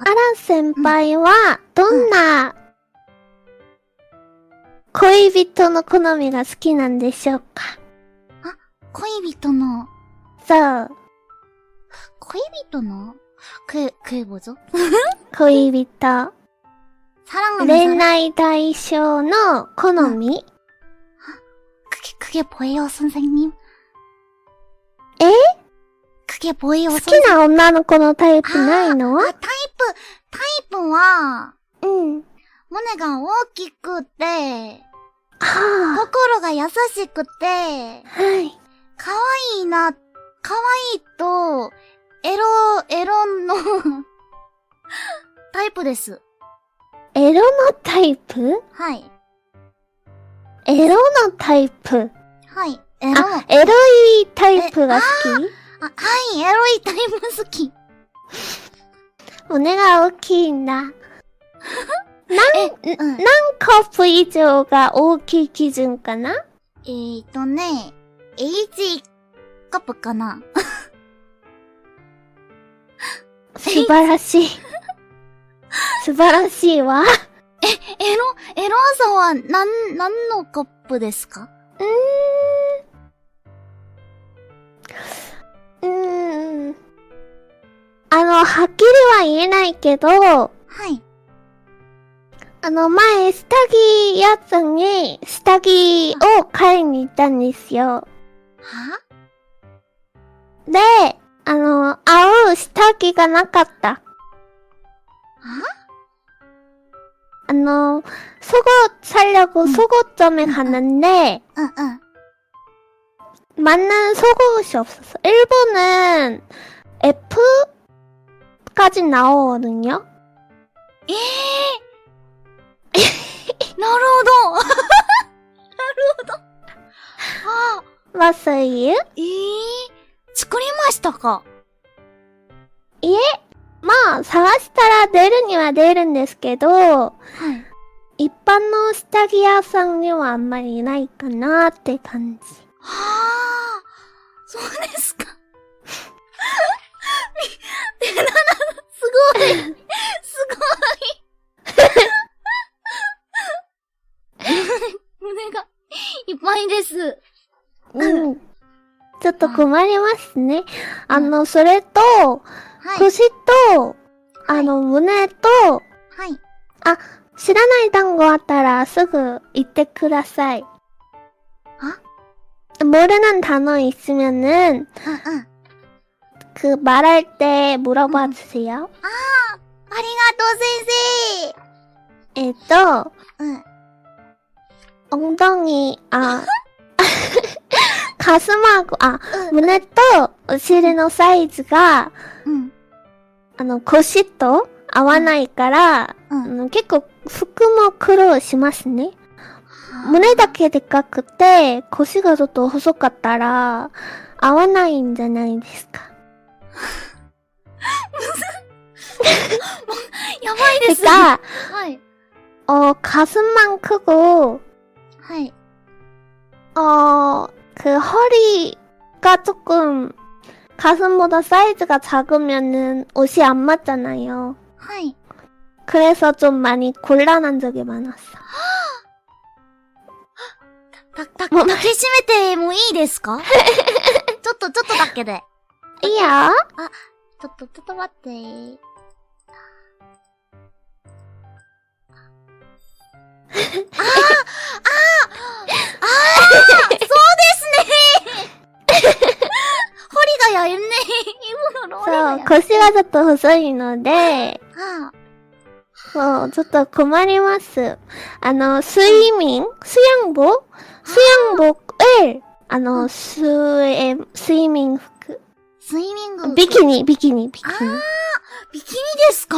アラン先輩は、どんな、恋人の好みが好きなんでしょうか恋人の、そう、恋人の그, 그게 뭐죠? 恋人。 사랑하는 恋 사람? 愛対象の好み 그게, 그게 뭐예요, 선생님? え 그게 뭐예요, 好きな女の子のタイプないの 아, 타이 タイプは、うん。胸が大きくて、はあ、心が優しくて、はい。可愛いな、可愛いと、エロ、エロのタイプです。エロのタイプ？はい。エロのタイプ？はい。エロ。エロいタイプが好き？あはい、エロいタイプ好き。き胸が大きいんだ。何、え、うん。何カップ以上が大きい基準かな？えーとね、H カップかな 素晴らしい。素晴らしいわ。エロ、エロさは、なん、何のカップですか？うーあの、はっきりは言えないけど、はい。あの、前、下着屋さんに、下着を買いに行ったんですよ。はで、あの、合う下着がなかった。はあの, 속옷 사려고 응. 속옷점에 갔는데, うんうん。 맞는 속옷이 없었어. 일본은 F 까지 나오거든요? ええー、なるほどなるほどあ 맞아요? ええー、作りましたか 마, 探したら出るには出るんですけど、はい。一般の下着屋さんにはあんまりいないかなって感じ。はあ、そうですか。 ごい、すごい。胸がいっぱいです。うん。ちょっと困りますね。あの、それと、はい。腰と、あの、胸と、はい。あ、知らない単語あったらすぐ言ってください。 모르는 단어 있으면은 うんうん。 그 말할 때 물어봐 주세요. ありがとう、先 에っと、生。うん。 엉덩이, 아, 가슴하고, 아, うん。 胸とお尻のサイズが、うん。あの、腰と合わないから、うあん。の結構服も苦労しますね。胸だけでかくて、腰がちょっと細かったら、合わないんじゃないですか。 やばいです。 그러니까 はい。 어 가슴만 크고 はい。 어 그 허리가 조금 가슴보다 사이즈가 작으면은 옷이 안 맞잖아요. はい。 그래서 좀 많이 곤란한 적이 많았어. た、た、抱きしめてもいいですかちょっと、ちょっとだけで。 이야? ちょっと、ちょっと待って。 ああああそうですね。ホリがやんね。そう、腰はちょっと細いので、そう、ちょっと困ります。あの、睡眠？수양 복、 수양복え、あの、す、え、睡眠服。睡眠服ビキニ、ビキニ、ビキニ。ああ、ビキニですか？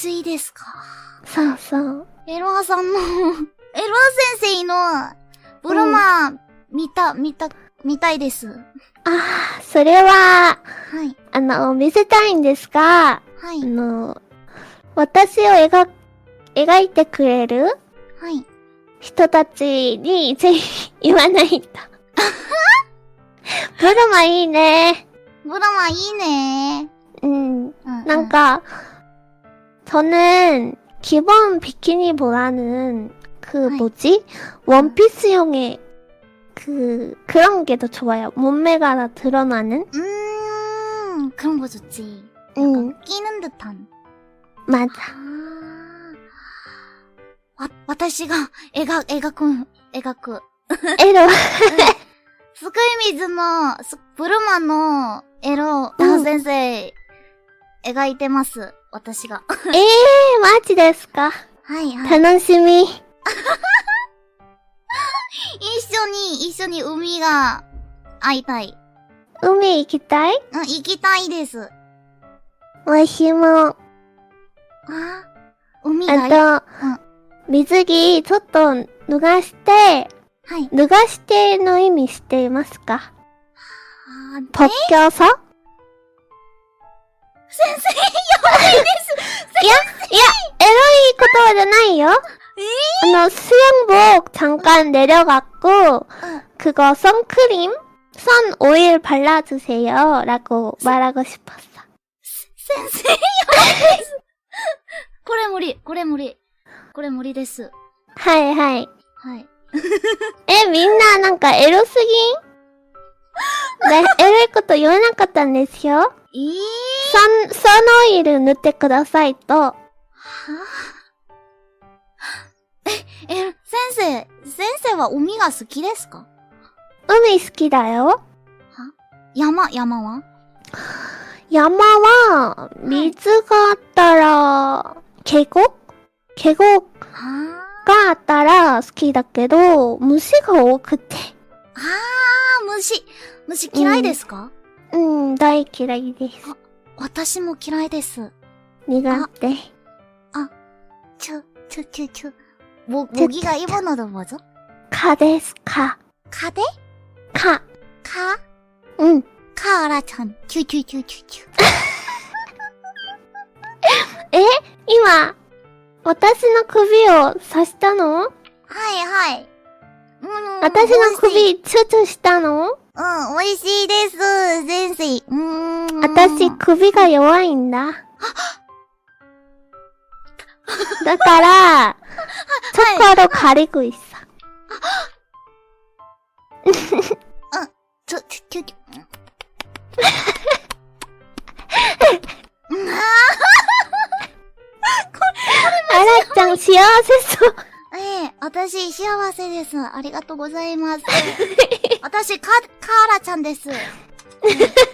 熱いですか？そうそう。エロアさんの、エロア先生の、ブロマ、見た、見た、見たいです。はああ、それは、い。あの、見せたいんですが、はあい。の、私を描、描いてくれるはい。人たちにぜひ 言わないと。ブルマいいね。ブロマいいねうん。うんうんなんか, 저는 기본 비키니보다는 그 네. 뭐지? 원피스용의 그 그런 게 더 좋아요. 몸매가 다 드러나는. 음, 그런 거 좋지. 응, 끼는 듯한. 맞아. 아, 와, 私が描、描く、描く。 에로. スクイミズの、スブルマのエロ、ダン先生、描いてます。 私が。ええー、マジですか？はいはい。楽しみ。一緒に、一緒に海が会いたい。海行きたい？うん、行きたいです。わしも。あ、海があと、うん、水着ちょっと脱がして、はい。脱がしての意味していますか？特許さ先生、やばいです。 야, 야, 에로이 것도 잖아요. 아, 수영복 잠깐 내려갖고 그거 선크림, 선 오일 발라주세요. 라고 말하고 싶었어. 先生、やばいです。これ無理、これ無理。これ無理です。 하이 하이. はい。 에, 민나, 난가 에로스긴? 네, 에로이 것도 요나갔단 데스요. えー、サン、サノイル塗ってくださいと。はあ、え、え、先生、先生は海が好きですか？海好きだよ。は？山、山は？山は、水があったら、ケゴ？ケゴがあったら好きだけど、虫が多くて。ああ、虫、虫嫌いですか、うん大嫌いです。私も嫌いです。苦手。ちょ、ちょ、ちょ、ちょ。も、模擬がイボのどうぞ。かですか。かで？か。かうん。かあらちゃん。チュチュチュチュチュ。今、私の首を刺したの？はいはい。うん。私の美味しい首、チュチュしたのうん、美味しいです、先生。うーん。私、首が弱いんだ。だから、チョコロ가리고 있어. ちょ、ちょ、ちょ、ちょ。あらちゃん、幸せそう。ええ 私、幸せです。ありがとうございます。私、か、カーラちゃんです。